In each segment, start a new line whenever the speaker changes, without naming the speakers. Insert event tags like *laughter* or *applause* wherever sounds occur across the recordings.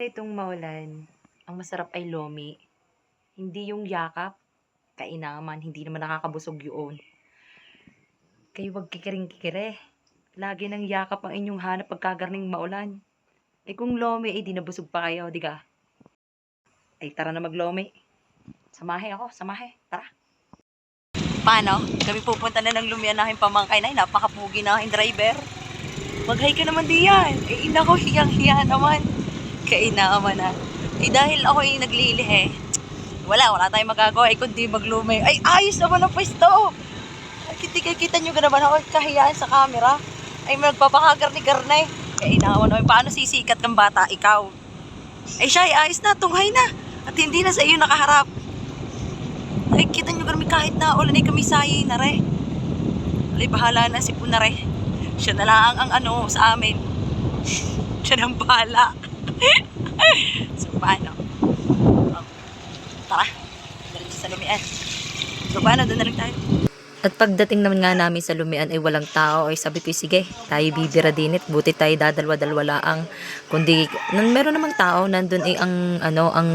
Itong maulan, ang masarap ay lomi. Hindi yung yakap. Kainaman, hindi naman nakakabusog yun. Kayo wag kikiring-kikire. Lagi ng yakap ang inyong hanap pagkagarning maulan. Eh kung lomi, eh di nabusog pa kayo, di ka? Ay tara na maglomi. Samahe ako, samahe. Tara. Paano? Kami pupunta na ng lumian na aking pamangkay na napakapugi na aking driver. Mag-hi ka naman diyan. Eh, ina ko, hiyang-hiya naman. Kainaman na. Eh, dahil ako yung naglilihe, wala, wala tayong magagawa. Eh, kundi maglumay. Ay, ayos naman ang pwesto. Kita, kita nyo ka naman ako kahiyaan sa camera. Ay, magpapakagar ni Garnay. Kainaman naman. Paano sisikat ng bata? Ikaw. Ay, siya, ay, ayos na. Tunghay na. At hindi na sa iyo nakaharap. Ay, kita nyo kami kahit na ulan ay kami sayay na re. Ay, bahala na si Punare. Siya na lang ang ano sa amin. Siya nang bahala. *laughs* so, paano? Oh, tara. Diretso sa lumian. So, paano? Doon na lang tayo. At pagdating naman nga namin sa lumian ay walang tao ay sabi ko sige tayo bibira din it buti tayo dadalwa-dalwa laang kundi nan meron namang tao nandun ay ang ano ang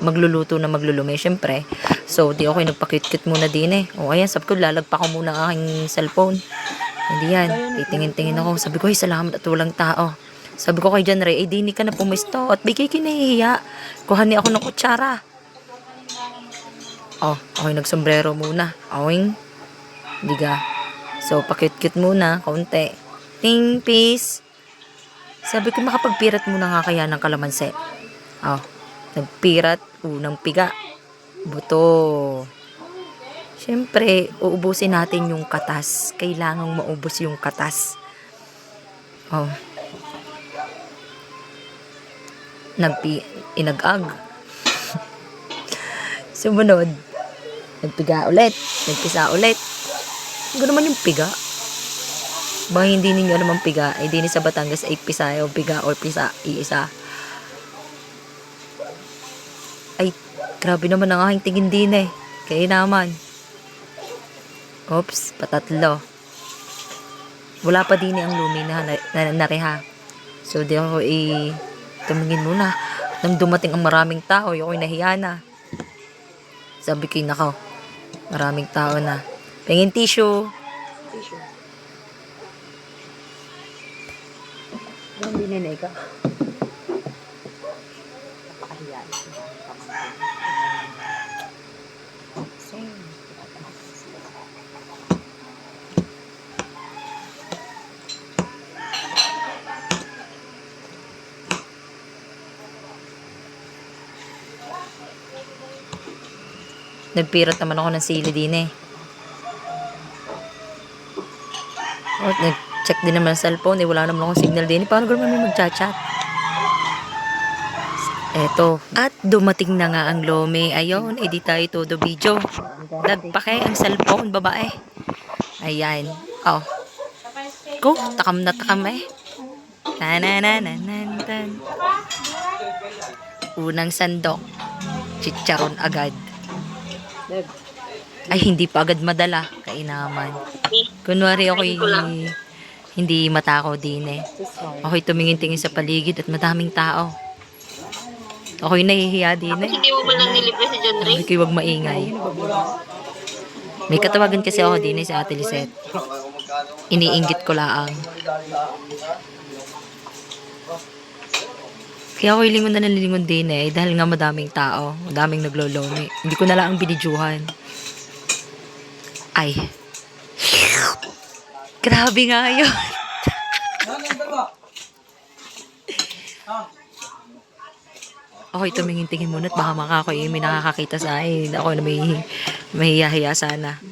magluluto na maglulumi syempre so di ako nagpakit-kit muna din eh o ayan sabi ko lalagpa ko muna ang aking cellphone hindi yan titingin-tingin ako sabi ko ay salamat at walang tao sabi ko kay John Ray, eh di ka na pumisto at bigay kinahihiya. Kuhani ako ng kutsara. Oh, okay, nagsombrero muna. Awing. Diga. So, pakit-kit muna, kaunti. Ting, peace. Sabi ko, makapagpirat muna nga kaya ng kalamansi. Oh, nagpirat, unang piga. Buto. Siyempre, uubusin natin yung katas. Kailangang maubos yung katas. Oh. Nagpi, inag-ag. *laughs* Sumunod, nagpiga ulit, nagpisa ulit. Ano naman yung piga? Ba hindi ninyo alam ang piga, ay di ni sa Batangas ay pisa o piga or pisa, iisa. Ay, grabe naman ang aking tingin din eh. Kaya naman. Oops, patatlo. Wala pa din eh ang lumi na, na, na nareha. So, di ako i tumingin muna. Nang dumating ang maraming tao, ako'y nahiya na. Sabi ko, nakaw, maraming tao na. Pengin tissue. Tissue. Hindi na ka. Nagpirat naman ako ng sili din eh. Oh, nag-check din naman sa cellphone eh. Wala naman akong signal din. eh. Paano ko naman may mag-chat-chat? Eto. At dumating na nga ang lome. Ayun, edi tayo todo video. Nagpake ang cellphone, babae. Ayan. Oh. Go, takam na takam eh. Na na na na na. Unang sandok. Chicharon agad. Ay, hindi pa agad madala. Kainaman. Kunwari ako'y hindi matako din eh. Ako'y tumingin-tingin sa paligid at madaming tao. Ako'y nahihiya din eh.
Hindi mo ba lang nilibre si John Ray?
Ko, huwag maingay. May katawagan kasi ako din eh, sa Ate Lisette. Iniinggit ko laang. Kaya ako'y lingon na nalilingon din eh, dahil nga madaming tao, madaming naglolomi. Hindi ko na lang ang binidyuhan. Ay. Grabe nga yun. Ako'y tumingin-tingin muna at baka maka ako may nakakakita sa akin. Ako na may mahihiya sana.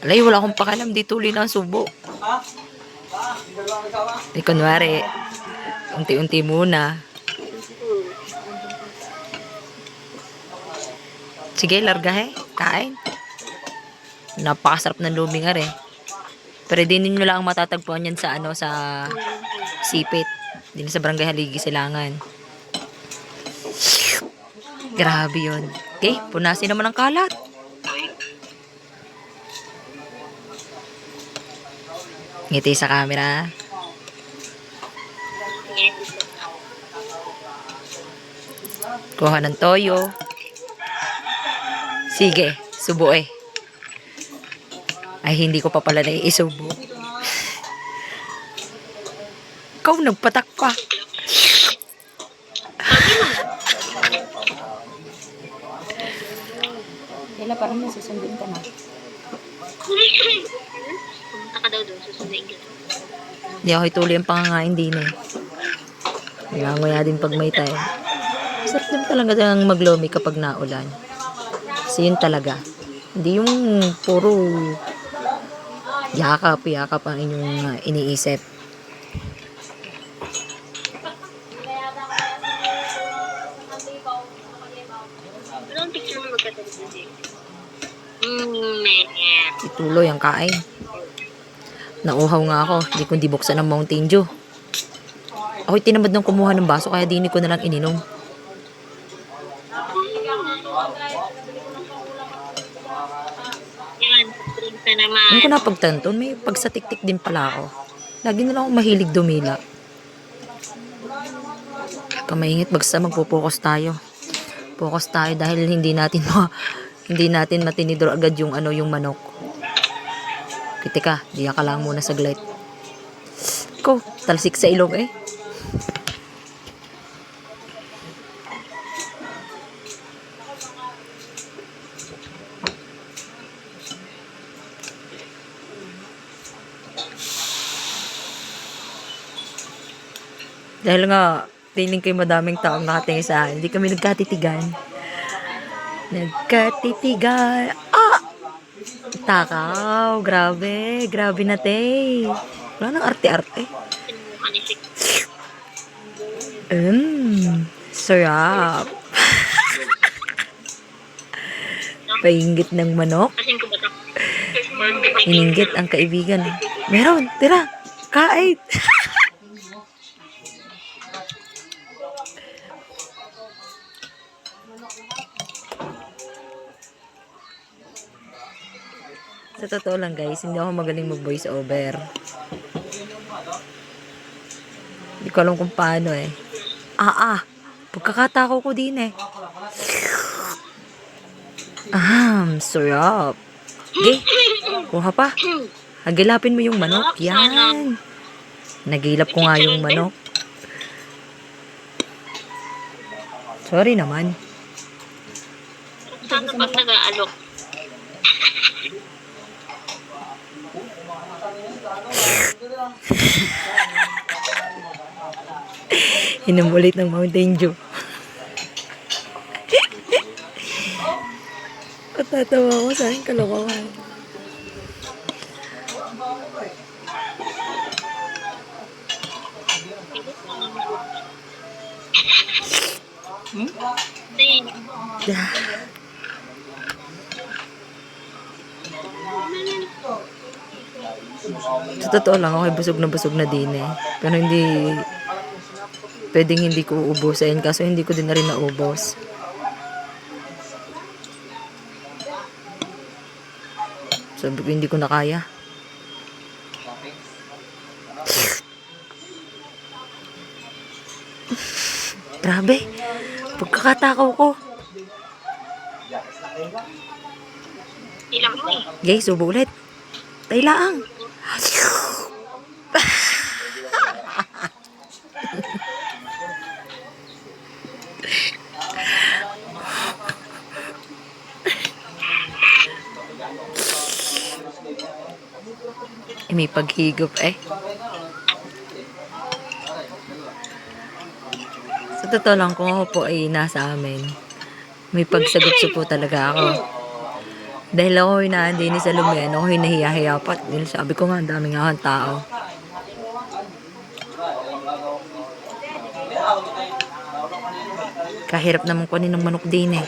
Alay, wala akong pakalam. Di tuloy na ang subo. Di kunwari, unti-unti muna. Sige, larga he. Kain. Napakasarap ng luming are. Pero di ninyo lang matatagpuan yan sa ano sa sipit. Din sa barangay Haligi Silangan. Grabe yun. Okay, punasin naman ang kalat. Ngiti sa camera. Kuha ng toyo. Sige, subo eh. Ay, hindi ko pa pala naiisubo. *laughs* Ikaw nagpatak pa. Kailan parang nasusundin ka na.
Pumunta ka daw doon, susunduin ka.
Hindi ako ituloy ang pangangain din eh. Nanganguya din pag may time. Sarap din talaga ang maglomi kapag naulan. Kasi yun talaga. Hindi yung puro yakap, yakap ang inyong uh, iniisip.
Mm.
Ituloy ang kain. Nauhaw nga ako. Hindi ko di buksan ng Mountain Dew. Ako'y tinamad ng kumuha ng baso kaya dini ko na lang ininom.
Na naman.
Yung ko napagtanto, may pagsatiktik din pala ako. Lagi na lang ako mahilig dumila. Kamaingit basta magpo-focus tayo. Focus tayo dahil hindi natin ma *laughs* hindi natin matinidor agad yung ano yung manok. Kitika, diya ka lang muna saglit. Ko, talsik sa ilong eh. Dahil nga, feeling ko'y madaming taong nakatingin sa akin. Hindi kami nagkatitigan. Nagkatitigan. Ah! Takaw, grabe. Grabe na, te. Wala nang arte-arte. Mmm, sarap. *laughs* Paingit ng manok. Ininggit ang kaibigan. Meron, tira. Kain. *laughs* totoo lang guys, hindi ako magaling mag voice over. Hindi ko alam kung paano eh. Ah ah, pagkakatako ko din eh. Ah, sarap. Okay, kuha pa. Hagilapin mo yung manok. Yan. Nagilap ko nga yung manok. Sorry naman.
Saan ka pag nag-aalok? *laughs*
Inumulit ng Mountain Dew. *laughs* Patatawa ko sa akin kalokohan.
Kasi,
Sa totoo lang, ako ay busog na busog na din eh. Pero hindi, pwedeng hindi ko uubusin. Kaso hindi ko din na rin naubos. Sabi ko, hindi ko na kaya. *laughs* Grabe. Pagkakatakaw ko.
ilang mo eh.
Guys, subo ulit. Taylaang. May paghigop eh. Sa totoo lang, kung ako po ay nasa amin, may pagsagot po talaga ako. Dahil ako hinahandin sa lumen, ako hinahiya-hiya pa. Sabi ko nga, ang dami nga tao. Kahirap naman kunin ng manok din eh.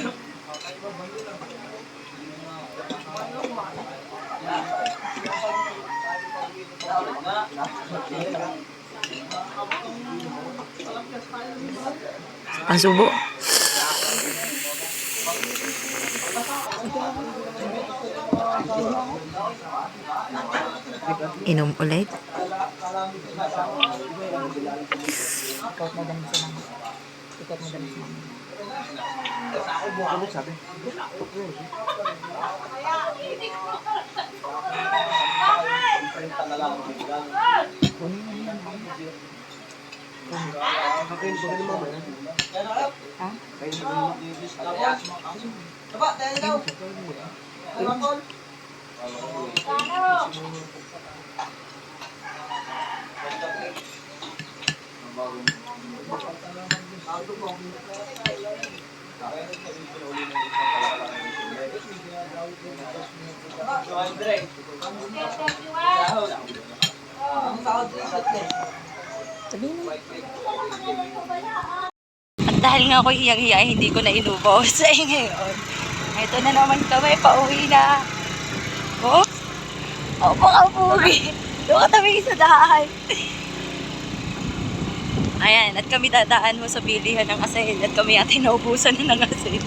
Ang subo. Inom ulit. Ikot mo dami sa namin. Ikot mo dami sa namin.
Ano sabi? Kakain ba ni mama?
Ha?
Kain ba ni
Sabihin mo. At dahil nga ako hiyang-hiya, hindi ko na inubaw sa ngayon. Ito na naman kami, pauwi na. Oh? Oh, baka pugi. Doon ka tabi sa daan. Ayan, at kami dadaan mo sa bilihan ng asin at kami ate naubusan na ng asin.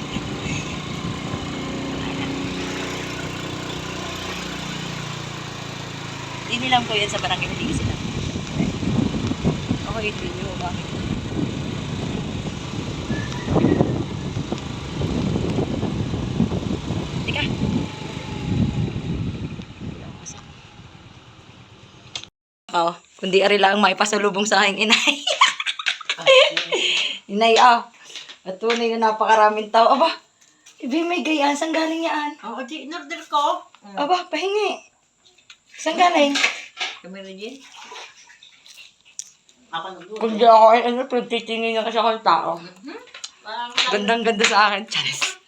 Inilam ko yan sa barangay, hindi sila. Ako ito kundi ari lang may pasalubong sa aking inay. inay, ah. At tunay na napakaraming tao. Aba, ibi may gayaan. Saan galing yan?
Oo, di, in-order ko.
Aba, pahingi. Saan galing?
Kami rin din. Ako nag-order.
Kung di ako ay ano, pero titingin niya kasi ako ng tao.
Parang
Gandang ganda sa akin, Charis.